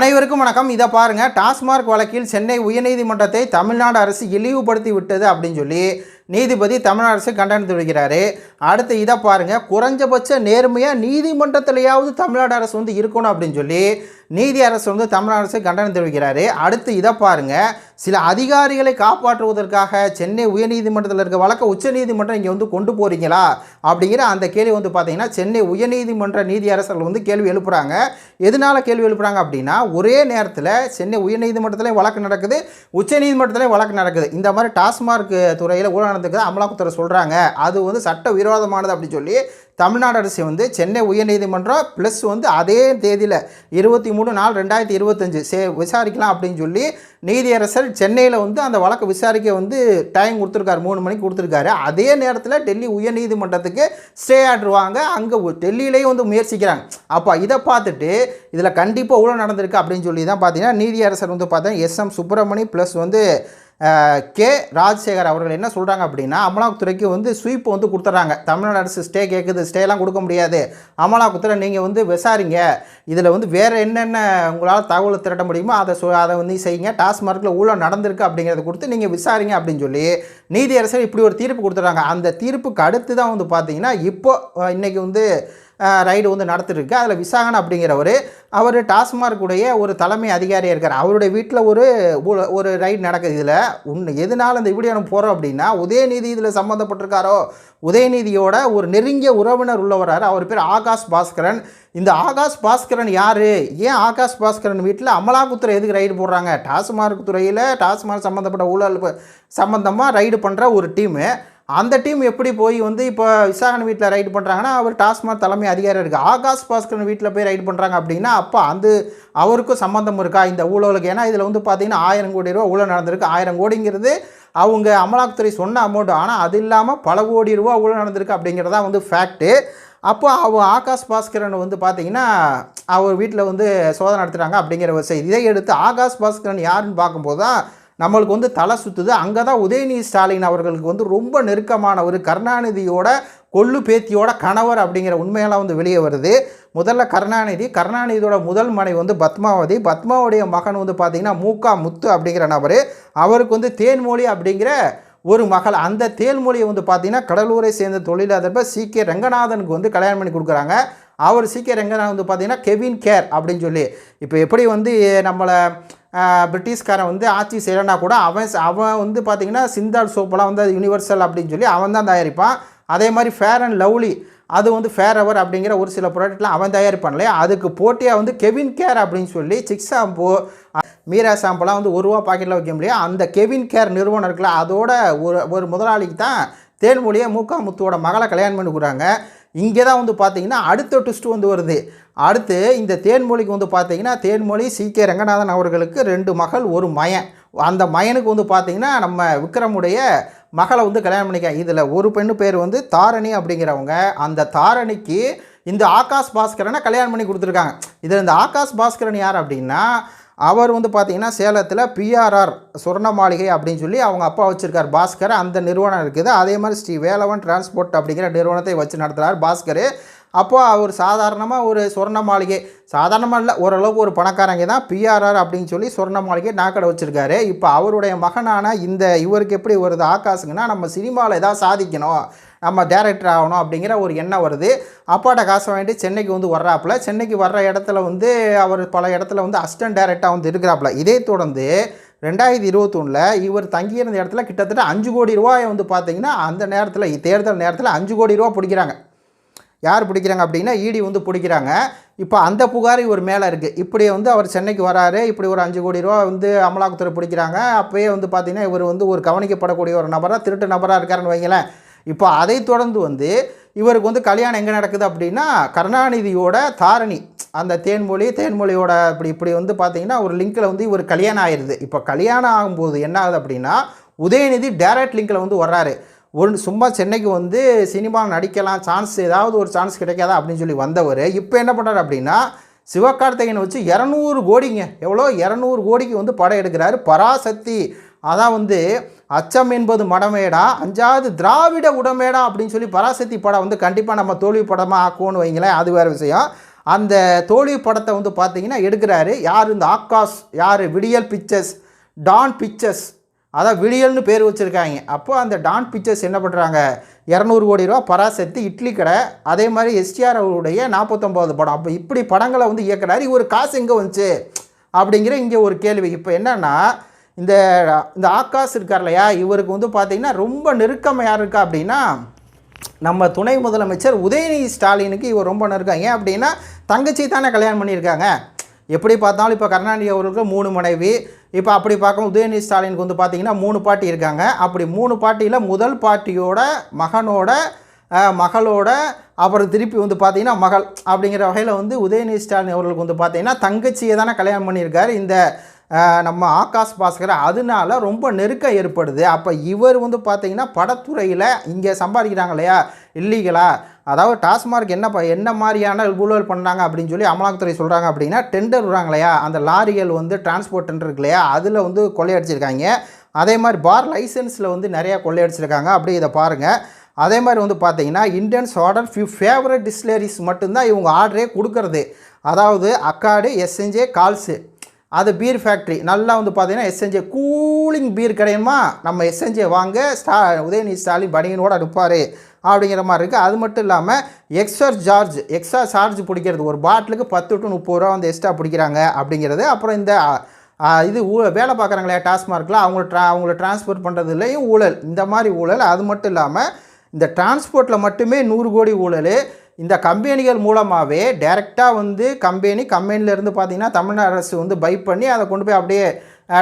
அனைவருக்கும் வணக்கம். இதை பாருங்கள் டாஸ்மார்க் வழக்கில் சென்னை உயர்நீதிமன்றத்தை தமிழ்நாடு அரசு இழிவுபடுத்தி விட்டது அப்படின்னு சொல்லி நீதிபதி தமிழ்நாடு அரசு கண்டனம் தெரிவிக்கிறாரு. அடுத்து இதை பாருங்க. குறைஞ்சபட்ச நேர்மையாக நீதிமன்றத்திலேயாவது தமிழ்நாடு அரசு வந்து இருக்கணும் அப்படின்னு சொல்லி நீதி அரசு வந்து தமிழ்நாடு அரசு கண்டனம் தெரிவிக்கிறாரு. அடுத்து இதை பாருங்க. சில அதிகாரிகளை காப்பாற்றுவதற்காக சென்னை உயர்நீதிமன்றத்தில் இருக்க வழக்க உச்சநீதிமன்றம் இங்கே வந்து கொண்டு போகிறீங்களா அப்படிங்கிற அந்த கேள்வி வந்து பார்த்தீங்கன்னா சென்னை உயர்நீதிமன்ற நீதியரசர்கள் வந்து கேள்வி எழுப்புறாங்க. எதனால் கேள்வி எழுப்புறாங்க அப்படின்னா ஒரே நேரத்தில் சென்னை உயர்நீதிமன்றத்திலையும் வழக்கு நடக்குது உச்சநீதிமன்றத்திலையும் வழக்கு நடக்குது. இந்த மாதிரி டாஸ்மார்க் துறையில் ஊழல் நடந்துக்குது அமலாக்கத்துறை சொல்கிறாங்க அது வந்து சட்ட விரோதமானது அப்படின்னு சொல்லி தமிழ்நாடு அரசு வந்து சென்னை உயர்நீதிமன்றம் ப்ளஸ் வந்து அதே தேதியில் இருபத்தி மூணு நாள் ரெண்டாயிரத்தி இருபத்தஞ்சு சே விசாரிக்கலாம் அப்படின்னு சொல்லி நீதியரசர் சென்னையில் வந்து அந்த வழக்கை விசாரிக்க வந்து டைம் கொடுத்துருக்காரு. மூணு மணிக்கு கொடுத்துருக்காரு. அதே நேரத்தில் டெல்லி உயர்நீதிமன்றத்துக்கு ஸ்டே ஆர்டர் அங்கே டெல்லியிலேயும் வந்து முயற்சிக்கிறாங்க. அப்போ இதை பார்த்துட்டு இதில் கண்டிப்பாக உள்ள நடந்திருக்கு அப்படின்னு சொல்லி தான் பார்த்தீங்கன்னா நீதியரசர் வந்து பார்த்தீங்கன்னா எஸ் எம் சுப்பிரமணி ப்ளஸ் வந்து கே ராஜசேகர் அவர்கள் என்ன சொல்கிறாங்க அப்படின்னா அமலாக்கத்துறைக்கு வந்து ஸ்வீப் வந்து கொடுத்துட்றாங்க தமிழ்நாடு அரசு ஸ்டே கேட்குது ஸ்டேலாம் கொடுக்க முடியாது. அமலாக்கத்துறை நீங்கள் வந்து விசாரிங்க. இதில் வந்து வேறு என்னென்ன உங்களால் தகவல் திரட்ட முடியுமோ அதை சொ அதை வந்து செய்யுங்க. டாஸ்மார்க்கில் ஊழல் நடந்திருக்கு அப்படிங்கிறத கொடுத்து நீங்கள் விசாரிங்க அப்படின்னு சொல்லி நீதியரசர் இப்படி ஒரு தீர்ப்பு கொடுத்துட்றாங்க அந்த தீர்ப்புக்கு அடுத்து தான் வந்து பார்த்தீங்கன்னா இப்போ இன்றைக்கி வந்து ரைடு வந்து நடத்திருக்கு அதில் விசாகன் அப்படிங்கிறவர் அவர் டாஸ்மார்க்குடைய ஒரு தலைமை அதிகாரியாக இருக்கார். அவருடைய வீட்டில் ஒரு ஒரு ரைடு நடக்குது. இதில் உன் எதனால் இந்த வீடியோ நம்ம போகிறோம் அப்படின்னா உதயநிதி இதில் சம்மந்தப்பட்டிருக்காரோ உதயநிதியோட ஒரு நெருங்கிய உறவினர் உள்ளவரார். அவர் பேர் ஆகாஷ் பாஸ்கரன். இந்த ஆகாஷ் பாஸ்கரன் யார்? ஏன் ஆகாஷ் பாஸ்கரன் வீட்டில் அமலாக்குத்துறை எதுக்கு ரைடு போடுறாங்க? டாஸ்மார்க் துறையில் டாஸ்மார்க் சம்மந்தப்பட்ட ஊழல் சம்மந்தமாக ரைடு பண்ணுற ஒரு டீமு அந்த டீம் எப்படி போய் வந்து இப்போ விசாகன் வீட்டில் ரைடு பண்ணுறாங்கன்னா அவர் டாஸ்மாக் தலைமை அதிகாரம் இருக்குது ஆகாஷ் பாஸ்கரன் வீட்டில் போய் ரைடு பண்ணுறாங்க அப்படின்னா அப்போ அந்த அவருக்கும் சம்மந்தம் இருக்கா இந்த ஊழலுக்கு? ஏன்னா இதில் வந்து பார்த்திங்கன்னா ஆயிரம் கோடி ரூபா ஊழல் நடந்திருக்கு. ஆயிரம் கோடிங்கிறது அவங்க அமலாக்கத்துறை சொன்ன அமௌண்ட் ஆனால் அது இல்லாமல் பல கோடி ரூபா ஊழல் நடந்திருக்கு அப்படிங்கிறதா வந்து ஃபேக்ட்டு அப்போ அவ ஆகாஷ் பாஸ்கரன் வந்து பார்த்தீங்கன்னா அவர் வீட்டில் வந்து சோதனை நடத்துகிறாங்க அப்படிங்கிற ஒரு செய்தி. இதை எடுத்து ஆகாஷ் பாஸ்கரன் யாருன்னு பார்க்கும்போது தான் நம்மளுக்கு வந்து தலை சுற்றுது அங்கே தான் உதயநிதி ஸ்டாலின் அவர்களுக்கு வந்து ரொம்ப நெருக்கமான ஒரு கருணாநிதியோட கொள்ளு பேத்தியோட கணவர் அப்படிங்கிற உண்மையெல்லாம் வந்து வெளியே வருது. முதல்ல கருணாநிதி கருணாநிதியோட முதல் மனைவி வந்து பத்மாவதி. பத்மாவுடைய மகன் வந்து பார்த்திங்கன்னா மூக்கா முத்து அப்படிங்கிற நபர். அவருக்கு வந்து தேன்மொழி அப்படிங்கிற ஒரு மகள். அந்த தேன்மொழியை வந்து பார்த்தீங்கன்னா கடலூரை சேர்ந்த தொழிலதிபர் சி. கே. ரங்கநாதனுக்கு வந்து கல்யாணம் பண்ணி கொடுக்குறாங்க. அவர் சி. கே. ரங்கநாதன் வந்து பார்த்திங்கன்னா கெவின் கேர் அப்படின்னு சொல்லி. இப்போ எப்படி வந்து நம்மளை பிரிட்டிஷ்காரன் வந்து ஆட்சி செய்யலைன்னா கூட அவன் அவன் வந்து பார்த்திங்கன்னா சிந்தால் சோப்பெல்லாம் வந்து அது யூனிவர்சல் அப்படின்னு சொல்லி அவன் தான் தயாரிப்பான். அதே மாதிரி ஃபேர் அண்ட் லவ்லி அது வந்து ஃபேர் அவர் அப்படிங்கிற ஒரு சில ப்ராடக்ட்லாம் அவன் தயாரிப்பான் அதுக்கு போட்டியாக வந்து கெவின் கேர் அப்படின்னு சொல்லி சிக்ஸ் ஷாம்பு மீரா ஷாம்புலாம் வந்து ஒரு ரூபா பாக்கெட்டில் வைக்க முடியாது அந்த கெவின் கேர் நிறுவனம் இருக்குல்ல அதோட ஒரு ஒரு முதலாளிக்கு தான் தேன்மொழியை மூக்கா முத்துவோட மகளை கல்யாணம் பண்ணி கொடுக்குறாங்க. இங்கே தான் வந்து பார்த்தீங்கன்னா அடுத்த ட்விஸ்ட் வந்து வருது. அடுத்து இந்த தேன்மொழிக்கு வந்து பார்த்தீங்கன்னா தேன்மொழி சி கே ரங்கநாதன் அவர்களுக்கு ரெண்டு மகள் ஒரு மயன். அந்த மயனுக்கு வந்து பார்த்தீங்கன்னா நம்ம விக்ரமுடைய மகளை வந்து கல்யாணம் பண்ணிக்க இதில் ஒரு பெண்ணு பேர் வந்து தாரணி அப்படிங்கிறவங்க அந்த தாரணிக்கு இந்த ஆகாஷ் பாஸ்கரனை கல்யாணம் பண்ணி கொடுத்துருக்காங்க. இதில் இந்த ஆகாஷ் பாஸ்கரன் யார் அப்படின்னா அவர் வந்து பார்த்தீங்கன்னா சேலத்தில் பிஆர்ஆர் சொர்ண மாளிகை அப்படின்னு சொல்லி அவங்க அப்பா வச்சுருக்கார் பாஸ்கர். அந்த நிறுவனம் இருக்குது. அதே மாதிரி ஸ்ரீ வேலவன் டிரான்ஸ்போர்ட் அப்படிங்கிற நிறுவனத்தை வச்சு நடத்துகிறார் பாஸ்கர். அப்போ அவர் சாதாரணமாக ஒரு சொர்ண மாளிகை சாதாரணமாக இல்லை ஓரளவுக்கு ஒரு பணக்காரங்க தான் பிஆர்ஆர் அப்படின்னு சொல்லி சொர்ண மாளிகை நாக்கடை வச்சுருக்காரு. இப்போ அவருடைய மகனான இந்த இவருக்கு எப்படி வருது ஆகாசுங்கன்னா நம்ம சினிமாவில் ஏதாவது சாதிக்கணும். நம்ம டேரக்டர் ஆகணும் அப்படிங்கிற ஒரு எண்ணம் வருது. அப்பாட்ட காசை வாங்கிட்டு சென்னைக்கு வந்து வர்றாப்புல. சென்னைக்கு வர்ற இடத்துல வந்து அவர் பல இடத்துல வந்து அசிஸ்டன்ட் டேரக்டராக வந்து இருக்கிறாப்புல. இதே தொடர்ந்து ரெண்டாயிரத்தி இருபத்தொன்னில் இவர் தங்கியிருந்த இடத்துல கிட்டத்தட்ட அஞ்சு கோடி ரூபாயை வந்து பார்த்தீங்கன்னா அந்த நேரத்தில் தேர்தல் நேரத்தில் அஞ்சு கோடி ரூபா பிடிக்கிறாங்க. யார் பிடிக்கிறாங்க அப்படின்னா இடி வந்து பிடிக்கிறாங்க. இப்போ அந்த புகார் இவர் மேலே இருக்குது இப்படி வந்து அவர் சென்னைக்கு வராரு. இப்படி ஒரு அஞ்சு கோடி ரூபா வந்து அமலாக்கத்துறை பிடிக்கிறாங்க. அப்போயே வந்து பார்த்தீங்கன்னா இவர் வந்து ஒரு கவனிக்கப்படக்கூடிய ஒரு நபராக திருட்டு நபராக இருக்காருன்னு வைங்களேன். இப்போ அதை தொடர்ந்து வந்து இவருக்கு வந்து கல்யாணம் எங்கே நடக்குது அப்படின்னா கருணாநிதியோட தாரணி அந்த தேன்மொழி தேன்மொழியோட இப்படி இப்படி வந்து பார்த்தீங்கன்னா ஒரு லிங்க்கில் வந்து இவர் கல்யாணம் ஆயிடுது இப்போ கல்யாணம் ஆகும்போது என்ன ஆகுது அப்படின்னா உதயநிதி டைரக்ட் லிங்க்கில் வந்து வர்றாரு. ஒரு சும்மா சென்னைக்கு வந்து சினிமா நடிக்கலாம் சான்ஸ் ஏதாவது ஒரு சான்ஸ் கிடைக்காதா அப்படின்னு சொல்லி வந்தவர். இப்போ என்ன பண்ணுறாரு அப்படின்னா சிவகார்த்திகேயனை வச்சு இரநூறு கோடிங்க எவ்வளோ? இரநூறு கோடிக்கு வந்து படம் எடுக்கிறாரு. பராசக்தி அதான் வந்து அச்சம் என்பது மடமேடா அஞ்சாவது திராவிட உடமேடா அப்படின்னு சொல்லி பராசக்தி படம் வந்து கண்டிப்பாக நம்ம தோல்வி படமாக ஆக்குவோன்னு வைங்களேன் அது வேறு விஷயம். அந்த தோல்வி படத்தை வந்து பார்த்தீங்கன்னா எடுக்கிறாரு. யார்? இந்த ஆகாஷ் யார்? விடியல் பிக்சர்ஸ் டான் பிக்சர்ஸ். அதான் விடியல்னு பேர் வச்சுருக்காங்க. அப்போ அந்த டான் பிக்சர்ஸ் என்ன பண்ணுறாங்க இரநூறு கோடி ரூபா பராசக்தி இட்லி கடை அதே மாதிரி எஸ்டிஆர் அவருடைய நாற்பத்தொம்போது படம். அப்போ இப்படி படங்களை வந்து இயக்குறாரு. இவர் காசு எங்கே வந்துச்சு? அப்படிங்கிற இங்கே ஒரு கேள்வி. இப்போ என்னென்னா இந்த இந்த ஆகாஷ் இருக்கார் இல்லையா இவருக்கு வந்து பார்த்தீங்கன்னா ரொம்ப நெருக்கம் யார் இருக்கா அப்படின்னா நம்ம துணை முதலமைச்சர் உதயநிதி ஸ்டாலினுக்கு இவர் ரொம்ப நெருக்கம். ஏன் அப்படின்னா தங்கச்சி தானே கல்யாணம் பண்ணியிருக்காங்க. எப்படி பார்த்தாலும் இப்போ கருணாநிதி அவர்களுக்கு மூணு மனைவி. இப்போ அப்படி பார்க்கும் உதயநிதி ஸ்டாலினுக்கு வந்து பார்த்தீங்கன்னா மூணு பாட்டி இருக்காங்க. அப்படி மூணு பாட்டியில் முதல் பாட்டியோட மகனோட மகளோட அப்புறம் திருப்பி வந்து பார்த்தீங்கன்னா மகள். அப்படிங்கிற வகையில் வந்து உதயநிதி ஸ்டாலின் அவர்களுக்கு வந்து பார்த்தீங்கன்னா தங்கச்சியை தானே கல்யாணம் பண்ணியிருக்காரு. இந்த நம்ம ஆகாஷ் பாஸ்கர் அதனால ரொம்ப நெருக்கம் ஏற்படுது. அப்போ இவர் வந்து பார்த்திங்கன்னா படத்துறையில் இங்கே சம்பாதிக்கிறாங்க இல்லையா? இல்லீகலா? அதாவது டாஸ்மார்க் என்ன ப- என்ன மாதிரியான ஊழல் பண்ணாங்க அப்படின்னு சொல்லி அமலாக்கத்துறை சொல்கிறாங்க அப்படின்னா டெண்டர் விடுறாங்க இல்லையா? அந்த லாரிகள் வந்து டிரான்ஸ்போர்ட் டெண்டர் இருக்கு இல்லையா? அதில் வந்து கொள்ளையடிச்சிருக்காங்க. அதே மாதிரி பார் லைசன்ஸில் வந்து நிறையா கொள்ளையடிச்சிருக்காங்க. அப்படி இதை பாருங்கள் அதே மாதிரி வந்து பார்த்தீங்கன்னா Indians order few favourite distilleries மட்டும்தான் இவங்க ஆர்டரே கொடுக்கறது. அதாவது அக்காடு எஸ்என்ஜே கால்ஸு அது பீர் ஃபேக்ட்ரி நல்லா வந்து பார்த்தீங்கன்னா எஸ்என்ஜே கூலிங் பீர் கிடையுமா? நம்ம எஸ்என்ஜே வாங்க ஸ்டா உதயநிதி ஸ்டாலின் பனியனோடு அடுப்பார் அப்படிங்கிற மாதிரி இருக்குது அது மட்டும் இல்லாமல் எக்ஸ்ட்ரா சார்ஜ் எக்ஸ்ட்ரா சார்ஜ் பிடிக்கிறது. ஒரு பாட்டிலுக்கு பத்து டு முப்பது ரூபா வந்து எக்ஸ்ட்ரா பிடிக்கிறாங்க அப்படிங்கிறது. அப்புறம் இந்த இது ஊ வேலை பார்க்குறாங்களே டாஸ்மார்க்கில் அவங்கள ட்ரா அவங்கள டிரான்ஸ்போர்ட் பண்ணுறதுலையும் ஊழல். இந்த மாதிரி ஊழல். அது மட்டும் இல்லாமல் இந்த டிரான்ஸ்போர்ட்டில் மட்டுமே நூறு கோடி ஊழல். இந்த கம்பெனிகள் மூலமாகவே டைரெக்டாக வந்து கம்பெனி கம்பெனிலேருந்து பார்த்தீங்கன்னா தமிழ்நாடு அரசு வந்து பை பண்ணி அதை கொண்டு போய் அப்படியே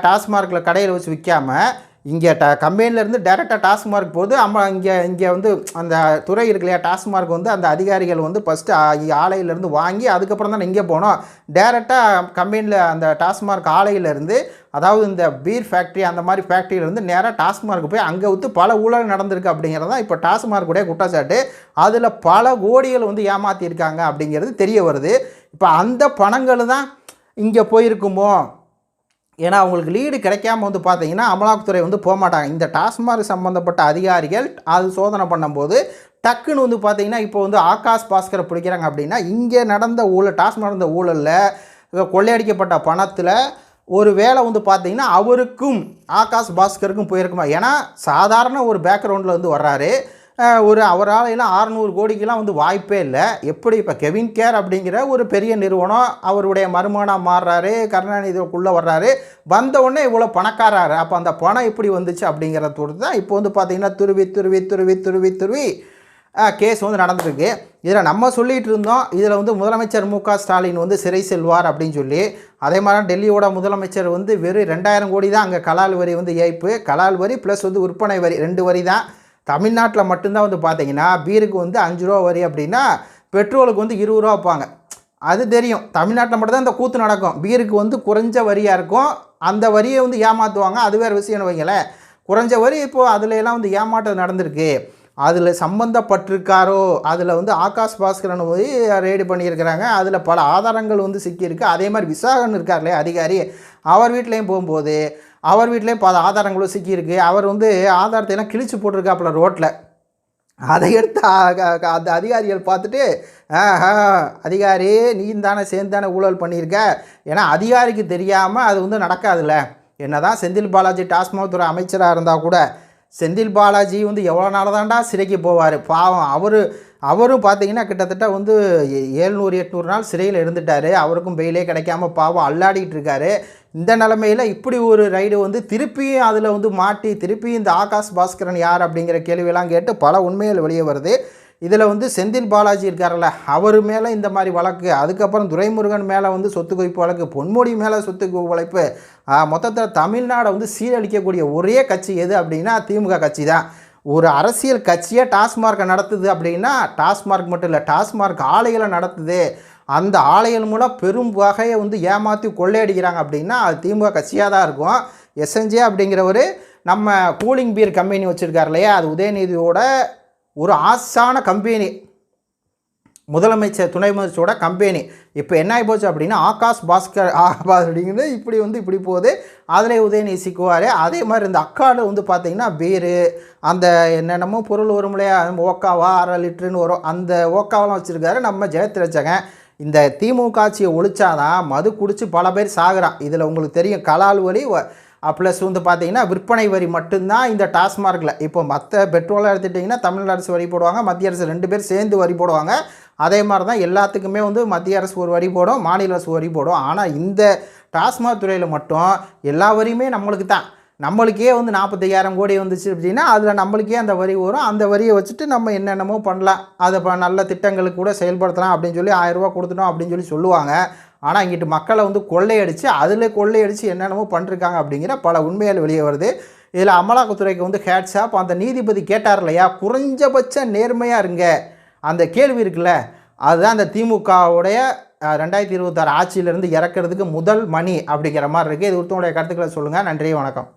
டாஸ்மார்க்கில் கடையில் வச்சு விற்காம இங்கே ட கம்பெனிலேருந்து டேரெக்டாக டாஸ்மார்க் போது அம்மா இங்கே இங்கே வந்து அந்த துறை இருக்கு இல்லையா டாஸ்மார்க் வந்து அந்த அதிகாரிகள் வந்து ஃபஸ்ட்டு ஆலையிலேருந்து வாங்கி அதுக்கப்புறம் தான் இங்கே போனோம். டேரெக்டாக கம்பெனியில் அந்த டாஸ்மார்க் ஆலையிலேருந்து அதாவது இந்த பீர் ஃபேக்ட்ரி அந்த மாதிரி ஃபேக்ட்ரியிலேருந்து நேராக டாஸ்மார்க் போய் அங்கே விற்று பல ஊழல் நடந்திருக்கு அப்படிங்கிறது தான் இப்போ டாஸ்மார்க்குடைய குற்றச்சாட்டு. அதில் பல கோடிகள் வந்து ஏமாற்றிருக்காங்க அப்படிங்கிறது தெரிய வருது. இப்போ அந்த பணங்கள் தான் இங்கே போயிருக்குமோ? ஏன்னா அவங்களுக்கு லீடு கிடைக்காம வந்து பார்த்தீங்கன்னா அமலாக்கத்துறை வந்து போக மாட்டாங்க இந்த டாஸ்மார்க் சம்மந்தப்பட்ட அதிகாரிகள் அது சோதனை பண்ணும்போது டக்குன்னு வந்து பார்த்தீங்கன்னா இப்போ வந்து ஆகாஷ் பாஸ்கரை பிடிக்கிறாங்க அப்படின்னா இங்கே நடந்த ஊழல் டாஸ்மாக் நடந்த ஊழலில் கொள்ளையடிக்கப்பட்ட பணத்தில் ஒரு வேலை வந்து பார்த்தீங்கன்னா அவருக்கும் ஆகாஷ் பாஸ்கருக்கும் போயிருக்குமா? ஏன்னா சாதாரண ஒரு பேக்ரவுண்டில் வந்து வர்றாரு. ஒரு அவரால் எல்லாம் அறநூறு கோடிக்கெல்லாம் வந்து வாய்ப்பே இல்லை. எப்படி இப்போ கெவின் கேர் அப்படிங்கிற ஒரு பெரிய நிறுவனம் அவருடைய மருமகனாக மாறுறாரு கருணாநிதிக்குள்ளே வர்றாரு. வந்த உடனே இவ்வளோ பணக்காராரு. அப்போ அந்த பணம் எப்படி வந்துச்சு அப்படிங்கிறத தான் இப்போ வந்து பார்த்தீங்கன்னா துருவி துருவி துருவி துருவி துருவி கேஸ் வந்து நடந்திருக்கு இதில் நம்ம சொல்லிகிட்டு இருந்தோம். இதில் வந்து முதலமைச்சர் மு ஸ்டாலின் வந்து சிறை செல்வார் அப்படின்னு சொல்லி. அதே மாதிரி டெல்லியோட முதலமைச்சர் வந்து வெறும் ரெண்டாயிரம் கோடி தான் அங்கே கலால் வரி வந்து ஏய்ப்பு. கலால் வரி ப்ளஸ் வந்து விற்பனை வரி ரெண்டு வரி தான் தமிழ்நாட்டில் மட்டும்தான் வந்து பார்த்தீங்கன்னா பீருக்கு வந்து அஞ்சு ரூபா வரி அப்படின்னா பெட்ரோலுக்கு வந்து இருபது ரூபா வைப்பாங்க அது தெரியும். தமிழ்நாட்டில் மட்டும்தான் இந்த கூத்து நடக்கும். பீருக்கு வந்து குறைஞ்ச வரியாக இருக்கும். அந்த வரியை வந்து ஏமாற்றுவாங்க அது வேறு விஷயம்னு வைங்களேன். குறைஞ்ச வரி இப்போது அதுல எல்லாம் வந்து ஏமாற்றம் நடந்திருக்கு. அதில் சம்மந்தப்பட்டிருக்காரோ அதில் வந்து ஆகாஷ் பாஸ்கரன் போய் ரெய்டு பண்ணியிருக்கிறாங்க. அதில் பல ஆதாரங்கள் வந்து சிக்கியிருக்கு. அதே மாதிரி விசாகன் இருக்கார் இல்லையா அதிகாரி அவர் வீட்லேயும் போகும்போது அவர் வீட்லேயும் பல ஆதாரங்களும் சிக்கியிருக்கு. அவர் வந்து ஆதாரத்தை எல்லாம் கிழிச்சு போட்டிருக்காப்புல ரோட்டில் அதை எடுத்து அந்த அதிகாரிகள் பார்த்துட்டு ஆஹா அதிகாரி நீ தானே சேர்ந்து தானே ஊழல் பண்ணியிருக்க. ஏன்னா அதிகாரிக்கு தெரியாமல் அது வந்து நடக்காதுல்ல. என்னதான் செந்தில் பாலாஜி டாஸ்மாக் துறை அமைச்சராக இருந்தால் கூட செந்தில் பாலாஜி வந்து எவ்வளோ நாள் தாண்டா சிறைக்கு போவார்? பாவம் அவர் அவரும் பார்த்தீங்கன்னா கிட்டத்தட்ட வந்து ஏழ்நூறு எட்நூறு நாள் சிறையில் இருந்துட்டார். அவருக்கும் பெயிலே கிடைக்காம பாவம் அல்லாடிட்டு இருக்காரு. இந்த நிலமையில் இப்படி ஒரு ரைடு வந்து திருப்பியும் அதில் வந்து மாட்டி திருப்பியும் இந்த ஆகாஷ் பாஸ்கரன் யார் அப்படிங்கிற கேள்வியெல்லாம் கேட்டு பல உண்மைகள் வெளியே வருது. இதில் வந்து செந்தில் பாலாஜி இருக்கார்ல அவர் மேலே இந்த மாதிரி வழக்கு அதுக்கப்புறம் துரைமுருகன் மேலே வந்து சொத்து குவிப்பு வழக்கு பொன்முடி மேலே சொத்து குவிப்பு மொத்தத்தில் தமிழ்நாடை வந்து சீரழிக்கக்கூடிய ஒரே கட்சி எது அப்படின்னா திமுக கட்சி தான். ஒரு அரசியல் கட்சியே டாஸ்மார்க்கை நடத்துது அப்படின்னா டாஸ்மார்க் மட்டும் இல்லை டாஸ்மார்க் ஆலைகளை நடத்துது. அந்த ஆலைகள் மூலம் பெரும் வகையை வந்து ஏமாற்றி கொள்ளையடிக்கிறாங்க அப்படின்னா அது திமுக கட்சியாக தான் இருக்கும். எஸ்என்ஜே அப்படிங்கிறவர் நம்ம கூலிங் பீர் கம்பெனி வச்சுருக்கார் இல்லையா அது உதயநிதியோட ஒரு ஆசான கம்பெனி. முதலமைச்சர் துணை முதலமைச்சரோட கம்பெனி. இப்போ என்ன ஆகி போச்சு அப்படின்னா ஆகாஷ் பாஸ்கர் அப்படிங்கிறது இப்படி வந்து இப்படி போகுது. அதில் உதயநிதி சிக்குவார் அதே மாதிரி இந்த அக்காடு வந்து பார்த்திங்கன்னா பீரு அந்த என்னென்னமோ பொருள் வரும் இல்லையா? ஓக்காவா அரை லிட்டருன்னு வரும். அந்த ஓக்காவெல்லாம் வச்சுருக்காரு நம்ம ஜெயத்ரட்சகன். இந்த திமுக ஆட்சியை ஒழிச்சாதான் மது குடித்து பல பேர் சாகுறான். இதில் உங்களுக்கு தெரியும் கலால் வழி ப்ளஸ் வந்து பார்த்தீங்கன்னா விற்பனை வரி மட்டும்தான் இந்த டாஸ்மார்க்கில் இப்போ மற்ற பெட்ரோலை எடுத்துட்டிங்கன்னா தமிழ்நாடு அரசு வரி போடுவாங்க மத்திய அரசு ரெண்டு பேர் சேர்ந்து வரி போடுவாங்க. அதே மாதிரி தான் எல்லாத்துக்குமே வந்து மத்திய அரசு ஒரு வரி போடும் மாநில அரசு வரி போடும். ஆனால் இந்த டாஸ்மாக் துறையில் மட்டும் எல்லா வரியுமே நம்மளுக்கு தான். நம்மளுக்கே வந்து நாற்பத்தையாயிரம் கோடி வந்துச்சு அப்படின்னா அதில் நம்மளுக்கே அந்த வரி வரும். அந்த வரியை வச்சுட்டு நம்ம என்னென்னமோ பண்ணலாம். அதை நல்ல திட்டங்களுக்கு கூட செயல்படுத்தலாம் அப்படின்னு சொல்லி ஆயிரம் கொடுத்துட்டோம் அப்படின்னு சொல்லி சொல்லுவாங்க. ஆனால் இங்கிட்டு மக்களை வந்து கொள்ளையடித்து அதில் கொள்ளையடித்து என்னென்னமோ பண்ணிருக்காங்க அப்படிங்கிற பல உண்மைகள் வெளியே வருது. இதில் அமலாக்கத்துறைக்கு வந்து ஹேட்ஸ் ஆப் அந்த நீதிபதி கேட்டார் இல்லையா? குறைஞ்சபட்ச நேர்மையாக இருங்க. அந்த கேள்வி இருக்குல்ல? அதுதான் அந்த திமுகவுடைய ரெண்டாயிரத்தி இருபத்தாறு ஆட்சியிலேருந்து இறக்குறதுக்கு முதல் மணி அப்படிங்கிற மாதிரி இருக்குது இது ஒருத்தவங்களுடைய கருத்துக்களை சொல்லுங்கள் நன்றி வணக்கம்.